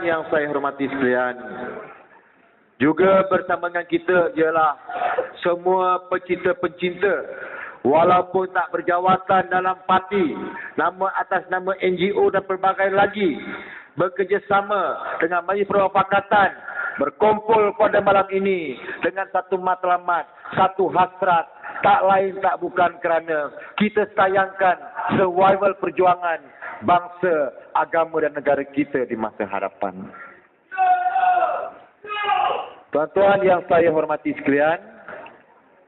Tuan-tuan yang saya hormati sekalian, juga bersama dengan kita ialah semua pecinta-pencinta walaupun tak berjawatan dalam parti, nama atas nama NGO dan pelbagai lagi bekerjasama dengan Majlis Perwafakatan berkumpul pada malam ini dengan satu matlamat, satu hasrat, tak lain tak bukan kerana kita sayangkan survival perjuangan bangsa, agama dan negara kita di masa hadapan. Tuan-tuan yang saya hormati sekalian,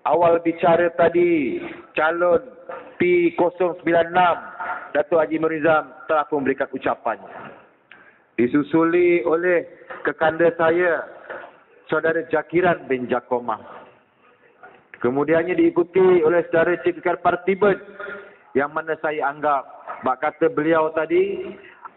awal bicara tadi calon P096 Datuk Haji Merizam telah memberikan ucapan. Disusuli oleh kekanda saya, Saudara Jakiran bin Jakomah. Kemudiannya diikuti oleh Saudara Cik Kekar Partiban yang mana saya anggap, bak kata beliau tadi,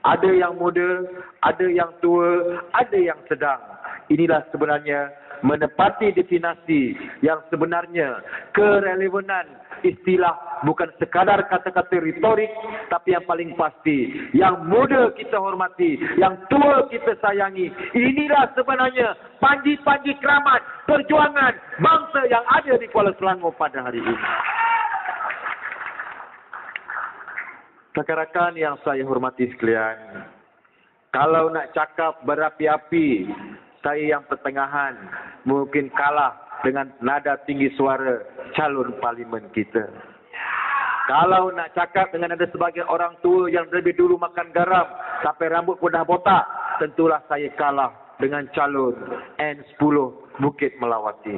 ada yang muda, ada yang tua, ada yang sedang. Inilah sebenarnya menepati definasi yang sebenarnya kerelevanan istilah bukan sekadar kata-kata retorik tapi yang paling pasti yang muda kita hormati yang tua kita sayangi inilah sebenarnya panji-panji keramat perjuangan bangsa yang ada di Kuala Selangor pada hari ini. Rakan-rakan yang saya hormati sekalian, kalau nak cakap berapi-api saya yang pertengahan mungkin kalah dengan nada tinggi suara calon parlimen kita. Kalau nak cakap dengan ada sebagai orang tua yang lebih dulu makan garam sampai rambut pun dah botak, tentulah saya kalah dengan calon N10 Bukit Melawati.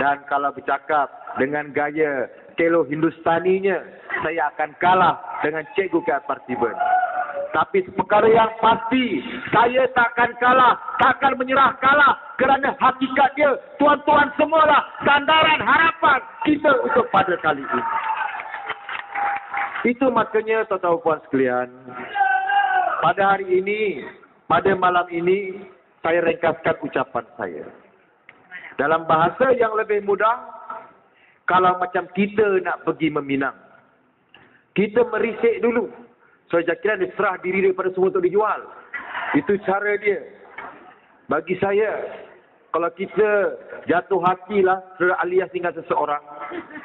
Dan kalau bercakap dengan gaya kelo Hindustaninya, saya akan kalah dengan Cikgu Kat Partiban. Tapi perkara yang pasti, saya takkan kalah, takkan menyerah kalah kerana hakikat dia, tuan-tuan semualah sandaran harapan kita untuk pada kali ini. Itu makanya tuan-tuan puan sekalian, pada hari ini, pada malam ini, saya ringkaskan ucapan saya. Dalam bahasa yang lebih mudah, kalau macam kita nak pergi meminang, kita merisik dulu. So Jakiran dia serah diri dia pada semua untuk dijual. Itu cara dia. Bagi saya, kalau kita jatuh hatilah alias dengan seseorang,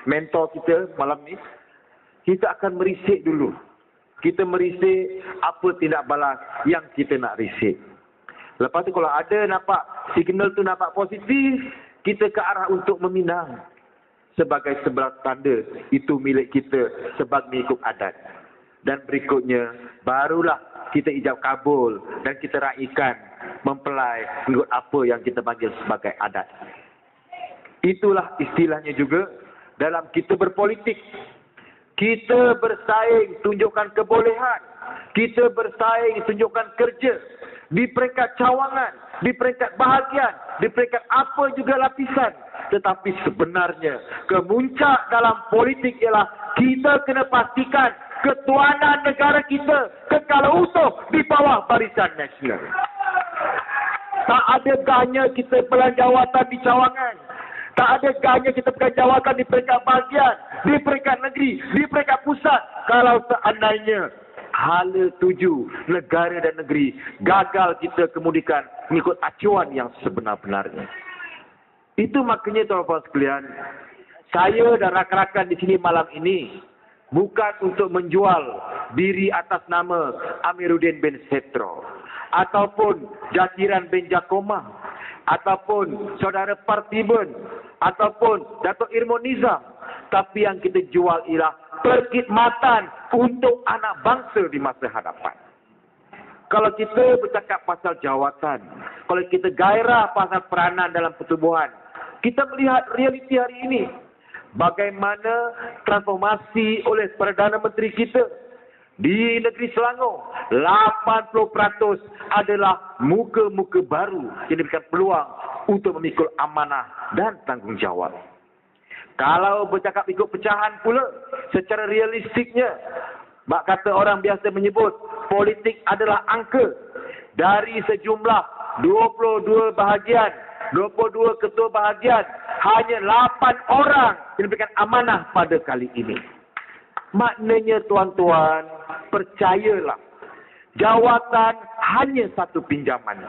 mentor kita malam ni, kita akan merisik dulu. Kita merisik apa tindak balas yang kita nak risik. Lepas tu kalau ada nampak signal tu nampak positif, kita ke arah untuk meminang. Sebagai sebelah tanda itu milik kita sebab mengikut adat dan berikutnya barulah kita ijab kabul dan kita raikan mempelai mengikut apa yang kita panggil sebagai adat. Itulah istilahnya juga dalam kita berpolitik. Kita bersaing tunjukkan kebolehan. Kita bersaing tunjukkan kerja. Di peringkat cawangan, di peringkat bahagian, di peringkat apa juga lapisan. Tetapi sebenarnya kemuncak dalam politik ialah kita kena pastikan ketuanan negara kita kekal utuh di bawah barisan nasional. Tak ada ganya kita pelan jawatan di cawangan. Tak ada ganya kita pelan jawatan di peringkat bahagian, di peringkat negeri, di peringkat pusat. Kalau seandainya hala tuju negara dan negeri gagal kita kemudikan mengikut acuan yang sebenar-benarnya. Itu makanya tuan-tuan sekalian, saya dan rakan-rakan di sini malam ini bukan untuk menjual diri atas nama Amiruddin bin Setro ataupun Jatiran bin Jakomah. Ataupun saudara Partibun. Ataupun Datuk Irmon Nizam. Tapi yang kita jual ialah perkhidmatan untuk anak bangsa di masa hadapan. Kalau kita bercakap pasal jawatan kalau kita gairah pasal peranan dalam pertubuhan kita melihat realiti hari ini bagaimana transformasi oleh Perdana Menteri kita di negeri Selangor 80% adalah muka-muka baru yang diberikan peluang untuk memikul amanah dan tanggungjawab. Kalau bercakap ikut pecahan pula secara realistiknya bak kata orang biasa menyebut politik adalah angka dari sejumlah 22 bahagian 22 ketua bahagian hanya 8 orang yang diberikan amanah pada kali ini. Maknanya tuan-tuan, percayalah. Jawatan hanya satu pinjaman.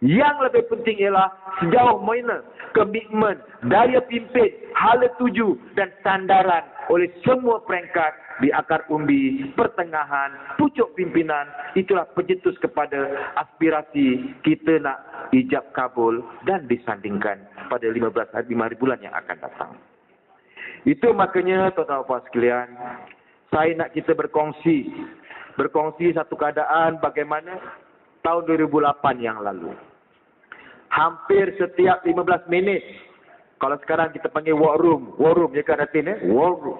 Yang lebih penting ialah sejauh mana komitmen, daya pimpin, hala tuju dan sandaran oleh semua peringkat di akar umbi, pertengahan, pucuk pimpinan. Itulah pencetus kepada aspirasi kita nak ijab kabul dan disandingkan pada 15 hari, 5 hari bulan yang akan datang. Itu makanya tuan-tuan puan sekalian, saya nak kita berkongsi berkongsi satu keadaan bagaimana tahun 2008 yang lalu. Hampir setiap 15 minit, kalau sekarang kita panggil war room, war room ya kan Ratin eh? War room.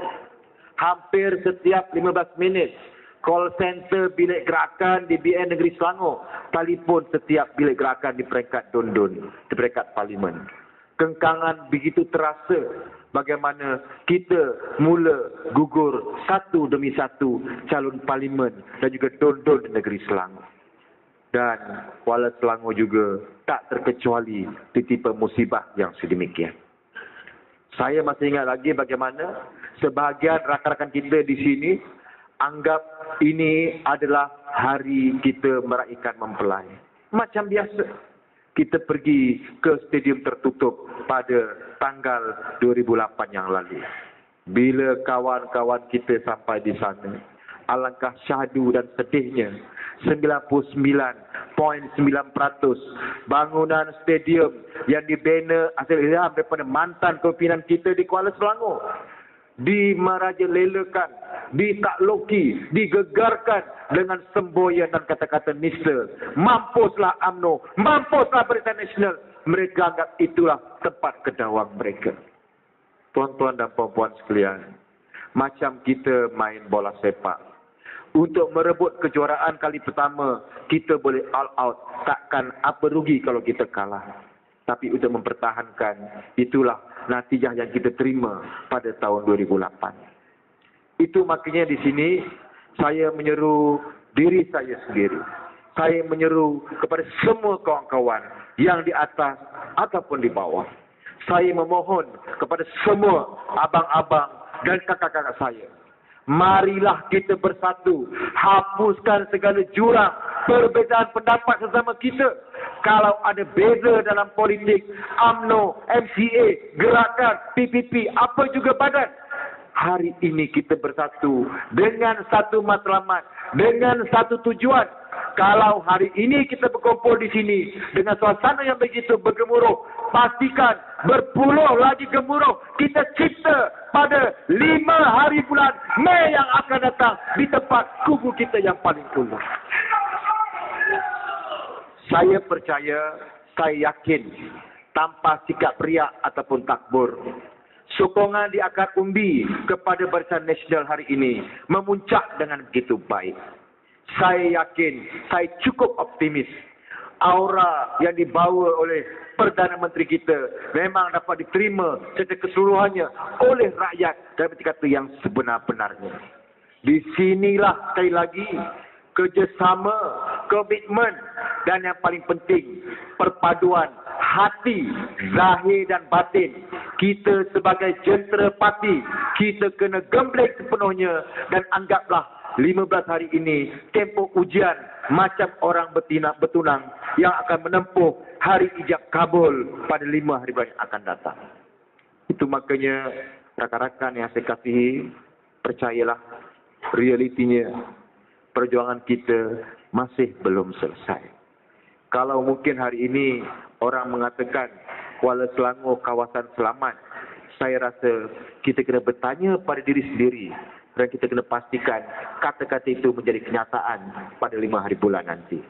Hampir setiap 15 minit, call center bilik gerakan di BN Negeri Selangor, telefon setiap bilik gerakan di peringkat Dondon, di peringkat Parlimen. Kengkangan begitu terasa bagaimana kita mula gugur satu demi satu calon parlimen dan juga Dondon di Negeri Selangor dan Kuala Selangor juga tak terkecuali titipa musibah yang sedemikian. Saya masih ingat lagi bagaimana sebahagian rakan-rakan kita di sini anggap ini adalah hari kita meraihkan mempelai. Macam biasa, kita pergi ke stadium tertutup pada tanggal 2008 yang lalu. Bila kawan-kawan kita sampai di sana, alangkah syahdu dan sedihnya 99.9% bangunan stadium yang dibina hasil ilham daripada mantan kepimpinan kita di Kuala Selangor dimarajlelakan, ditakluki, digegarkan dengan semboyan dan kata-kata nista. Mampuslah UMNO, mampuslah Barisan Nasional. Mereka anggap itulah tempat kedawang mereka. Tuan-tuan dan puan-puan sekalian, macam kita main bola sepak, untuk merebut kejuaraan kali pertama, kita boleh all out. Takkan apa rugi kalau kita kalah. Tapi untuk mempertahankan, itulah natijah yang kita terima pada tahun 2008. Itu makanya di sini, saya menyeru diri saya sendiri. Saya menyeru kepada semua kawan-kawan yang di atas ataupun di bawah. Saya memohon kepada semua abang-abang dan kakak-kakak saya Marilah kita bersatu. Hapuskan segala jurang. Perbezaan pendapat sesama kita. Kalau ada beza dalam politik. AMNO, MCA, gerakan, PPP, apa juga badan. Hari ini kita bersatu. Dengan satu matlamat. Dengan satu tujuan. Kalau hari ini kita berkumpul di sini dengan suasana yang begitu bergemuruh, pastikan berpuluh lagi gemuruh kita cipta pada lima hari bulan Mei yang akan datang di tempat kubu kita yang paling kuno. Saya percaya, saya yakin tanpa sikap riak ataupun takbur, sokongan di akar umbi kepada Barisan Nasional hari ini memuncak dengan begitu baik saya yakin, saya cukup optimis. Aura yang dibawa oleh Perdana Menteri kita memang dapat diterima secara keseluruhannya oleh rakyat dan kata yang sebenar-benarnya. Di sinilah sekali lagi kerjasama, komitmen dan yang paling penting perpaduan hati, zahir dan batin. Kita sebagai jentera parti, kita kena gemblek sepenuhnya dan anggaplah 15 hari ini tempoh ujian macam orang betina betunang yang akan menempuh hari ijab kabul pada 5 hari bulan yang akan datang. Itu makanya rakan-rakan yang saya kasihi percayalah realitinya perjuangan kita masih belum selesai. Kalau mungkin hari ini orang mengatakan Kuala Selangor kawasan selamat, saya rasa kita kena bertanya pada diri sendiri dan kita kena pastikan kata-kata itu menjadi kenyataan pada lima hari bulan nanti.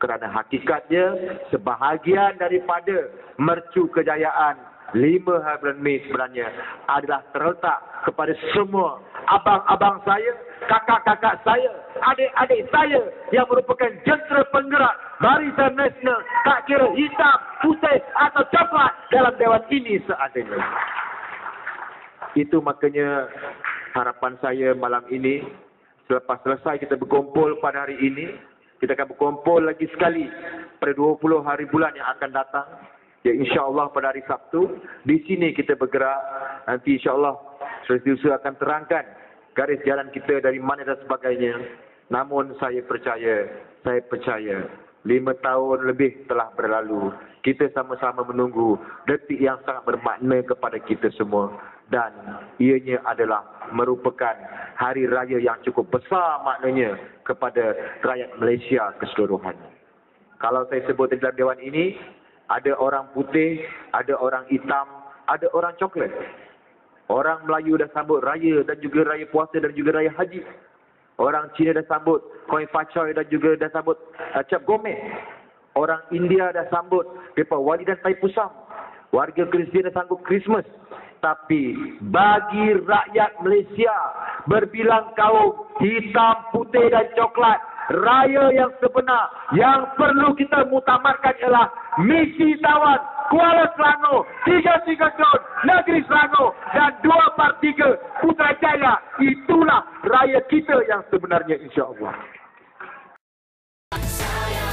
Kerana hakikatnya sebahagian daripada mercu kejayaan lima hari bulan Mei sebenarnya adalah terletak kepada semua abang-abang saya, kakak-kakak saya, adik-adik saya yang merupakan jentera penggerak Barisan Nasional tak kira hitam, putih atau coklat dalam dewan ini seadanya. Itu makanya harapan saya malam ini selepas selesai kita berkumpul pada hari ini kita akan berkumpul lagi sekali pada 20 hari bulan yang akan datang. Ya insyaallah pada hari Sabtu di sini kita bergerak. Nanti insyaallah akan terangkan garis jalan kita dari mana dan sebagainya. Namun saya percaya saya percaya Lima tahun lebih telah berlalu. Kita sama-sama menunggu detik yang sangat bermakna kepada kita semua. Dan ianya adalah merupakan hari raya yang cukup besar maknanya kepada rakyat Malaysia keseluruhan. Kalau saya sebut di dalam Dewan ini, ada orang putih, ada orang hitam, ada orang coklat. Orang Melayu dah sambut raya dan juga raya puasa dan juga raya haji. Orang Cina dah sambut Koi Fachoy dan juga dah sambut uh, Cap Gomeh. Orang India dah sambut Depa Wali dan Taipusam. Warga Kristian dah sambut Christmas. Tapi bagi rakyat Malaysia berbilang kaum hitam, putih dan coklat. Raya yang sebenar yang perlu kita mutamatkan ialah misi tawan Kuala Selangor, tiga tiga Don, Negeri Selangor yang sebenarnya insya Allah. Saya